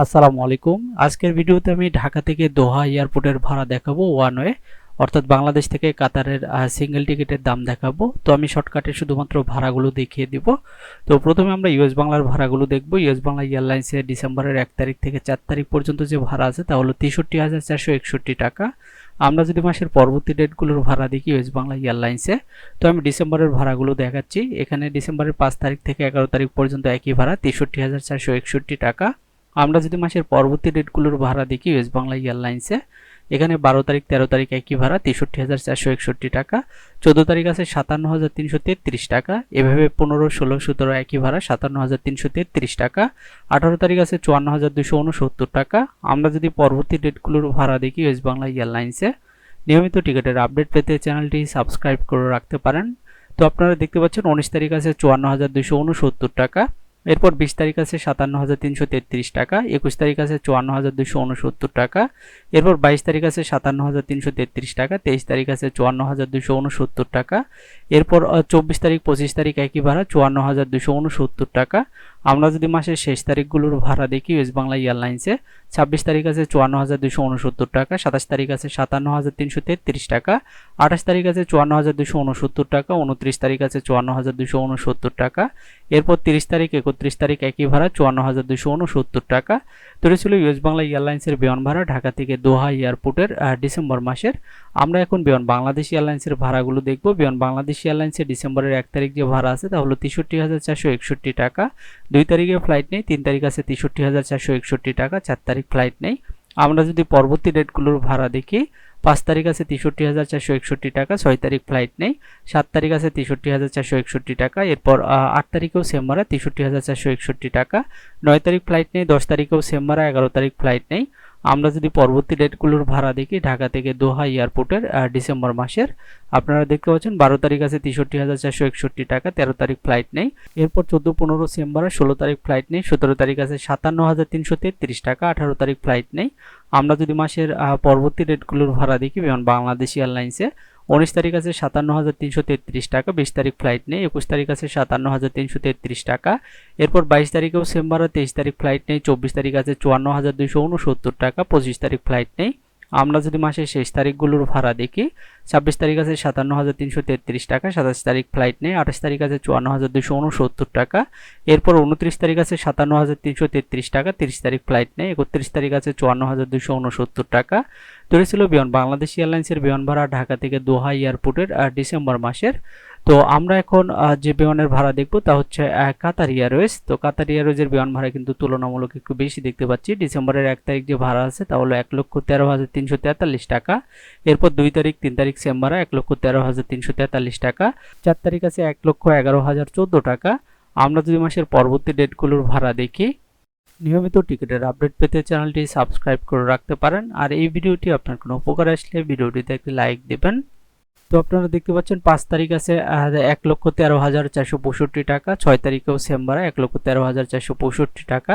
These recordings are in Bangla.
আসসালামু আলাইকুম। আজকের ভিডিওতে আমি ঢাকা থেকে দোহা এয়ারপোর্টের ভাড়া দেখাবো ওয়ান ওয়ে, অর্থাৎ বাংলাদেশ থেকে কাতারের সিঙ্গেল টিকিটের দাম দেখাবো। তো আমি শর্টকাটে শুধুমাত্র ভাড়াগুলো দেখিয়ে দিব। তো প্রথমে আমরা ইউএস বাংলার ভাড়াগুলো দেখব। ইউএস বাংলা এয়ারলাইন্সে ডিসেম্বরের এক তারিখ থেকে চার তারিখ পর্যন্ত যে ভাড়া আছে তা হলো তেষট্টি হাজার চারশো একষট্টি টাকা। আমরা যদি মাসের পরবর্তী ডেটগুলোর ভাড়া দেখি ইউএস বাংলা এয়ারলাইন্সে তো আমি ডিসেম্বরের ভাড়াগুলো দেখাচ্ছি। এখানে ডিসেম্বরের পাঁচ তারিখ থেকে এগারো তারিখ পর্যন্ত একই ভাড়া, তেষট্টি হাজার চারশো একষট্টি টাকা। আমরা যদি মাসের পরবর্তী ডেটগুলোর ভাড়া দেখি ওয়েস্ট বাংলা এয়ারলাইন্সে এখানে বারো তারিখ, তেরো তারিখ একই ভাড়া, তেষট্টি হাজার চারশো একষট্টি টাকা। চোদ্দ তারিখ আছে সাতান্ন হাজার তিনশো তেত্রিশ টাকা। এভাবে পনেরো, ষোলো, সতেরো একই ভাড়া, সাতান্ন হাজার তিনশো তেত্রিশ টাকা। আঠারো তারিখ আছে চুয়ান্ন হাজার দুশো উনসত্তর টাকা। আমরা যদি পরবর্তী ডেটগুলোর ভাড়া দেখি ওয়েস্ট বাংলা এয়ারলাইন্সে নিয়মিত টিকিটের আপডেট পেতে চ্যানেলটি সাবস্ক্রাইব করে রাখতে পারেন। তো আপনারা দেখতে পাচ্ছেন, উনিশ তারিখ আছে চুয়ান্ন হাজার দুশো উনসত্তর টাকা। এরপর বিশ তারিখ আছে সাতান্ন হাজার তিনশো তেত্রিশ টাকা, একুশ তারিখ আছে চুয়ান্ন হাজার দুশো উনসত্তর টাকা, এরপর বাইশ তারিখ আছে সাতান্ন হাজার তিনশো তেত্রিশ টাকা, তেইশ তারিখ আছে চুয়ান্ন হাজার দুশো উনসত্তর টাকা, এরপর চব্বিশ তারিখ, পঁচিশ তারিখ একই ভাড়া, চুয়ান্ন হাজার দুশো উনসত্তর টাকা আমরা যদি মাসের শেষ তারিখগুলোর ভাড়া দেখি ওয়েস্ট বাংলা এয়ারলাইন্সে ছাব্বিশ তারিখ আছে চুয়ান্ন হাজার দুশো উনসত্তর টাকা, সাতাশ তারিখ আছে সাতান্ন হাজার তিনশো তেত্রিশ টাকা, আঠাশ তারিখ আছে চুয়ান্ন হাজার দুশো উনসত্তর টাকা, উনত্রিশ তারিখ আছে চুয়ান্ন হাজার দুশো উনসত্তর টাকা। এরপর তিরিশ তারিখ, একত্রিশ তারিখ একই ভাড়া চুয়ান্ন হাজার দুশো উনসত্তর টাকা। তো এটা ছিল ইউএস বাংলা এয়ারলাইন্সের বিমান ভাড়া ঢাকা থেকে দোহা এয়ারপোর্টের ডিসেম্বর মাসের। আমরা এখন বিমান বাংলাদেশ এয়ারলাইন্সের ভাড়াগুলো দেখব। বিমান বাংলাদেশ এয়ারলাইন্সের ডিসেম্বরের এক তারিখ যে ভাড়া আছে তা হলো তেষট্টি হাজার চারশো একষট্টি টাকা। দুই তারিখে ফ্লাইট নেই, তিন তারিখ আছে তেষট্টি হাজার চারশো একষট্টি টাকা, চার তারিখ ফ্লাইট নেই। আমরা যদি পরবর্তী ডেটগুলোর ভাড়া দেখি, পাঁচ তারিখ আছে তেষট্টি হাজার চারশো একষট্টি টাকা, ছয় তারিখ ফ্লাইট নেই। সাত তারিখ আছে তেষট্টি হাজার চারশো একষট্টি টাকা, এরপর আট তারিখেও সেম ভাড়া, তেষট্টি হাজার চারশো একষট্টি টাকা। নয় তারিখ ফ্লাইট নেই, দশ তারিখেও সেম ভাড়া এগারো তারিখ ফ্লাইট নেই। আমরা যদি পরবর্তী ডেটগুলোর ভাড়া দেখি, ঢাকা থেকে দোহা এয়ারপোর্টের ডিসেম্বর মাসের, আপনারা দেখতে পাচ্ছেন বারো তারিখ আছে তেষট্টি হাজার চারশো একষট্টি টাকা, তেরো তারিখ ফ্লাইট নেই। এরপর চোদ্দ, পনেরো সেম ভাড়া ষোলো তারিখ ফ্লাইট নেই, সতেরো তারিখ আছে সাতান্ন হাজার তিনশো তেত্রিশ টাকা, আঠারো তারিখ ফ্লাইট নেই। আমরা যদি মাসের পরবর্তী ডেটগুলোর ভাড়া দেখি, যেমন বাংলাদেশ এয়ারলাইন্সে উনিশ তারিখ আছে সাতান্ন হাজার তিনশো তেত্রিশ টাকা, বিশ তারিখ ফ্লাইট নেই, একুশ তারিখ আছে সাতান্ন হাজার তিনশো তেত্রিশ টাকা। এরপর বাইশ তারিখেও সেম ভাড়া, তেইশ তারিখ ফ্লাইট নেই, চব্বিশ তারিখ আছে চুয়ান্ন হাজার দুইশো উনসত্তর টাকা, পঁচিশ তারিখ ফ্লাইট নেই। আমরা যদি মাসের শেষ তারিখগুলোর ভাড়া দেখি, ছাব্বিশ তারিখ আছে সাতান্ন হাজার তিনশো তেত্রিশ টাকা, সাতাশ তারিখ ফ্লাইট নেই, আঠাশ তারিখ আছে চুয়ান্ন হাজার দুশো উনসত্তর টাকা। এরপর উনত্রিশ তারিখ আছে সাতান্ন হাজার তিনশো তেত্রিশ টাকা, তিরিশ তারিখ ফ্লাইট নেই, একত্রিশ তারিখ আছে চুয়ান্ন হাজার দুশো উনসত্তর টাকা। তৈরি ছিল বিমান, বাংলাদেশ এয়ারলাইন্সের বিমান ভাড়া ঢাকা থেকে দোহা এয়ারপোর্টের ডিসেম্বর মাসের। তো আমরা এখন যে বিমানের ভাড়া দেখব তা হচ্ছে কাতার এয়ারওয়েজ তো কাতার এয়ারওয়েজের বিমান ভাড়া কিন্তু তুলনামূলক একটু বেশি দেখতে পাচ্ছি। ডিসেম্বরের এক তারিখ যে ভাড়া আছে তা হলো এক লক্ষ তেরো হাজার তিনশো তেতাল্লিশ টাকা। এরপর দুই তারিখ, তিন তারিখ সেম ভাড়া, এক লক্ষ তেরো হাজার তিনশো তেতাল্লিশ টাকা। চার তারিখ আছে এক লক্ষ এগারো হাজার চোদ্দ টাকা। আমরা দুই মাসের পরবর্তী ডেটগুলোর ভাড়া দেখি, নিয়মিত টিকিটের আপডেট পেতে চ্যানেলটি সাবস্ক্রাইব করে রাখতে পারেন। আর এই ভিডিওটি আপনার কোনো উপকার আসলে ভিডিওটিতে একটি লাইক দেবেন। তো আপনারা দেখতে পাচ্ছেন, পাঁচ তারিখ আছে এক লক্ষ তেরো হাজার চারশো পঁয়ষট্টি টাকা, ছয় তারিখেও সেম ভাড়া এক লক্ষ তেরো হাজার চারশো পঁয়ষট্টি টাকা।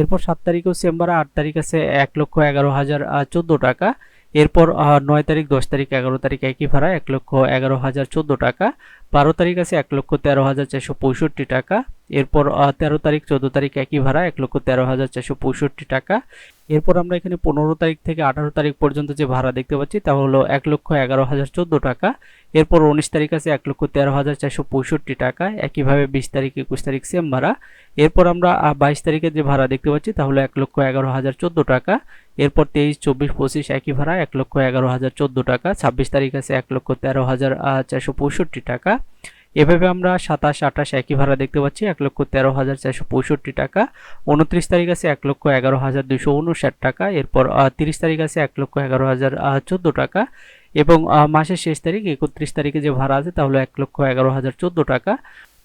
এরপর সাত তারিখেও সেম ভাড়া আট তারিখ আছে, এক লক্ষ এগারো হাজার চোদ্দ টাকা। এরপর নয় তারিখ, দশ তারিখ, এগারো তারিখ একই ভাড়া, এক লক্ষ এগারো হাজার চোদ্দ টাকা। বারো তারিখ আছে, এক লক্ষ তেরো হাজার চারশো পঁয়ষট্টি টাকা। এরপর তেরো তারিখ, চোদ্দ তারিখ একই ভাড়া, এক লক্ষ তেরো হাজার চারশো পঁয়ষট্টি টাকা। এরপর আমরা এখানে পনেরো তারিখ থেকে আঠারো তারিখ পর্যন্ত যে ভাড়া দেখতে পাচ্ছি, তা হলো এক লক্ষ এগারো হাজার চোদ্দ টাকা। এরপর উনিশ তারিখ আছে এক লক্ষ তেরো হাজার চারশো পঁয়ষট্টি টাকা। একইভাবে বিশ তারিখ, একুশ তারিখ সেম ভাড়া। এরপর আমরা বাইশ তারিখে যে ভাড়া দেখতে পাচ্ছি, তা হলো এক লক্ষ এগারো হাজার চোদ্দ টাকা। এরপর তেইশ, চব্বিশ, পঁচিশ একই ভাড়া, এক লক্ষ এগারো হাজার চোদ্দ টাকা। ছাব্বিশ তারিখ আছে এক লক্ষ তেরো হাজার চারশো পঁয়ষট্টি টাকা। এভাবে আমরা সাতাশ, আঠাশ একই ভাড়া দেখতে পাচ্ছি, এক লক্ষ তেরো হাজার চারশো পঁয়ষট্টি টাকা। উনত্রিশ তারিখ আছে এক লক্ষ এগারো হাজার দুশো উনষাট টাকা, এরপর তিরিশ তারিখ আছে এক লক্ষ এগারো হাজার চোদ্দ টাকা এবং মাসের শেষ তারিখ একত্রিশ তারিখে যে ভাড়া আছে তাহলে এক লক্ষ এগারো হাজার চোদ্দ টাকা।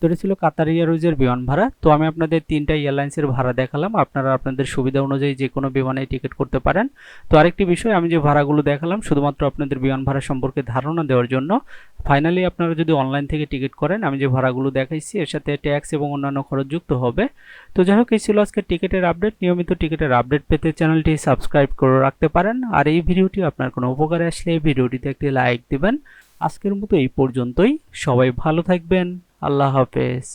তো ছিল কাতার এয়ারওয়েজের বিমান ভাড়া। তো আমি আপনাদের তিনটা এয়ারলাইন্সের ভাড়া দেখালাম। আপনারা আপনাদের সুবিধা অনুযায়ী যে কোনো বিমানে টিকিট করতে পারেন। তো আরেকটি বিষয়, আমি যে ভাড়াগুলো দেখালাম, শুধুমাত্র আপনাদের বিমান ভাড়া সম্পর্কে ধারণা দেওয়ার জন্য। ফাইনালি আপনারা যদি অনলাইন থেকে টিকিট করেন, আমি যে ভাড়াগুলো দেখাইছি, এর সাথে ট্যাক্স এবং অন্যান্য খরচ যুক্ত হবে। তো যাই হোক, এই ছিল আজকে টিকিটের আপডেট। নিয়মিত টিকিটের আপডেট পেতে চ্যানেলটি সাবস্ক্রাইব করে রাখতে পারেন। আর এই ভিডিওটি আপনার কোনো উপকারে আসলে এই ভিডিওটিতে একটি লাইক দিবেন। আজকের মতো এই পর্যন্তই। সবাই ভালো থাকবেন। আল্লাহ হাফেজ।